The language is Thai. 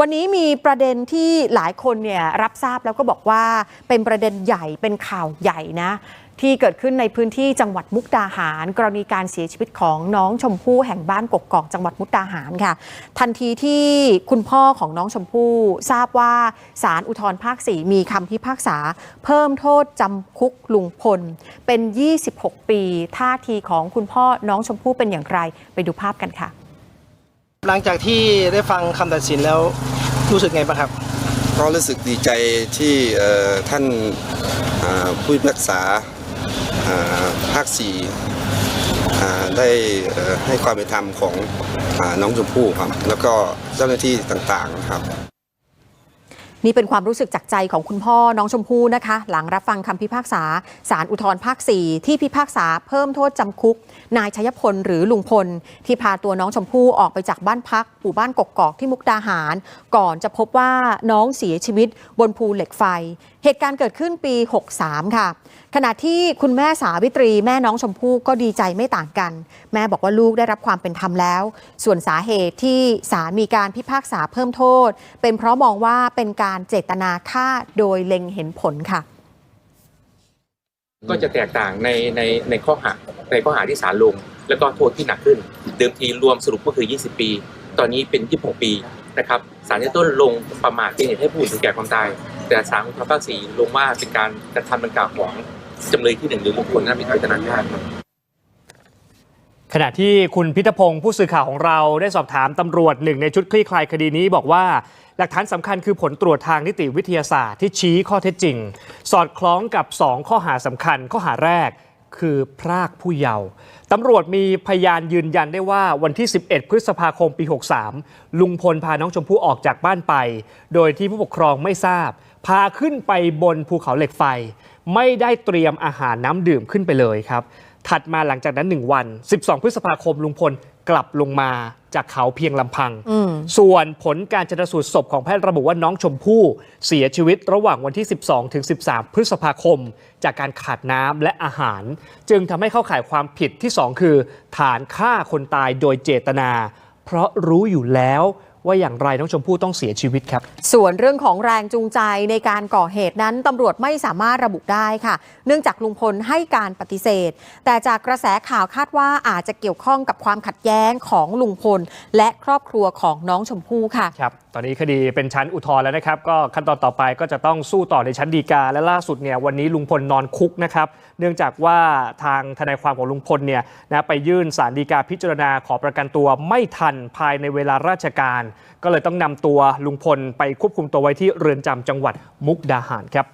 วันนี้มีประเด็นที่หลายคนเนี่ยรับทราบแล้วก็บอกว่าเป็นประเด็นใหญ่เป็นข่าวใหญ่นะ ที่เกิดขึ้นในพื้นที่จังหวัดมุกดาหาร กรณีการเสียชีวิตของน้องชมพู่แห่งบ้านกกกอกจังหวัดมุกดาหารค่ะ ทันทีที่คุณพ่อของน้องชมพู่ทราบว่าศาลอุทธรภาค4มีคำพิพากษา เพิ่มโทษจำคุกลุงพล เป็น 26 ปี ท่าทีของคุณพ่อน้องชมพู่เป็นอย่างไร ไปดูภาพกันค่ะ หลังจากที่ได้ฟังคำตัดสินแล้วรู้สึกไงบ้างครับ ก็รู้สึกดีใจที่ท่านผู้พิพากษาภาคสี่ได้ให้ความเป็นธรรมของอน้องชมพู่ครับ แล้วก็เจ้าหน้าที่ต่างๆครับ นี่เป็นความรู้สึกจากใจของคุณพ่อน้องชมพู่นะคะ หลังรับฟังคำพิพากษาศาลอุทธรภาค 4 ที่พิพากษาเพิ่มโทษจำคุก นายชัยพลหรือลุงพล ที่พาตัวน้องชมพู่ออกไปจากบ้านพักหมู่บ้านกกอกที่มุกดาหาร ก่อนจะพบว่าน้องเสียชีวิตบนภูเหล็กไฟ เหตุการณ์เกิดขึ้นปี 63 ค่ะ ขณะที่คุณแม่สาวิตรีแม่น้องชมพู่ก็ดีใจไม่ต่างกัน แม่บอกว่าลูกได้รับความเป็นธรรมแล้ว ส่วนสาเหตุที่ศาลมีการพิพากษาเพิ่มโทษ เป็นเพราะมองว่าเป็นการเจตนาฆ่าโดยเล็งเห็นผลค่ะ ก็จะแตกต่างในในในข้อหาในข้อหาที่ศาลลง แล้วก็โทษที่หนักขึ้น เดิมทีรวมสรุปก็คือ 20 ปี ตอนนี้เป็น 26 ปีนะครับศาลชั้นต้นลงประมาทเป็นเหตุให้ผู้อื่นถึงแก่ความตาย แต่ศาลอุทธรภาคสีลงว่าเป็นการกระทำดังกล่าวของ จำเลยที่หนึ่งหรือบุคคลนั้นเป็นเจนาฆ่าครับขณะที่คุณพิทพงศ์ผู้สื่อข่าวของเราได้สอบถามตำรวจหนึ่งในชุดคลี่คลายคดีนี้บอกว่า หลักฐานสำคัญคือผลตรวจทางนิติวิทยาศาสตร์ที่ชี้ข้อเท็จจริง สอดคล้องกับ 2 ข้อหาสำคัญ ข้อหาแรกคือพรากผู้เยาว์ตำรวจมีพยานยืนยันได้ว่าวันที่ 11 พฤษภาคมปี 63 ลุงพลพาน้องชมพู่ออกจากบ้านไป โดยที่ผู้ปกครองไม่ทราบ พาขึ้นไปบนภูเขาเหล็กไฟ ไม่ได้เตรียมอาหารน้ำดื่มขึ้นไปเลยครับ ถัดมาหลังจากนั้น 1 วัน 12 พฤษภาคมลุงพลกลับลงมาจากเขาเพียงลำพังอืมส่วนผลการชนสูตรศพของแพทย์ระบุว่าน้องชมพู่เสียชีวิตระหว่างวันที่ 12 ถึง 13 พฤษภาคม จากการขาดน้ำและอาหาร จึงทำให้เข้าข่ายความผิดที่ 2 คือ ฐานฆ่าคนตายโดยเจตนา เพราะรู้อยู่แล้ว ว่าอย่างไรน้องชมพู่ต้องเสียชีวิตครับ ส่วนเรื่องของแรงจูงใจในการก่อเหตุนั้นตำรวจไม่สามารถระบุได้ค่ะ เนื่องจากลุงพลให้การปฏิเสธ แต่จากกระแสข่าวคาดว่าอาจจะเกี่ยวข้องกับความขัดแย้งของลุงพล และครอบครัวของน้องชมพู่ค่ะครับ ตอนนี้คดีเป็นชั้นอุทธรณ์แล้วนะครับ ก็ขั้นตอนต่อไปก็จะต้องสู้ต่อในชั้นฎีกา และล่าสุดเนี่ยวันนี้ลุงพลนอนคุกนะครับ เนื่องจากว่าทางทนายความของลุงพลเนี่ยนะไปยื่นสารฎีกาพิจารณาขอประกันตัวไม่ทันภายในเวลาราชการ ก็เลยต้องนำตัวลุงพลไปควบคุมตัวไว้ที่เรือนจำจังหวัดมุกดาหารครับ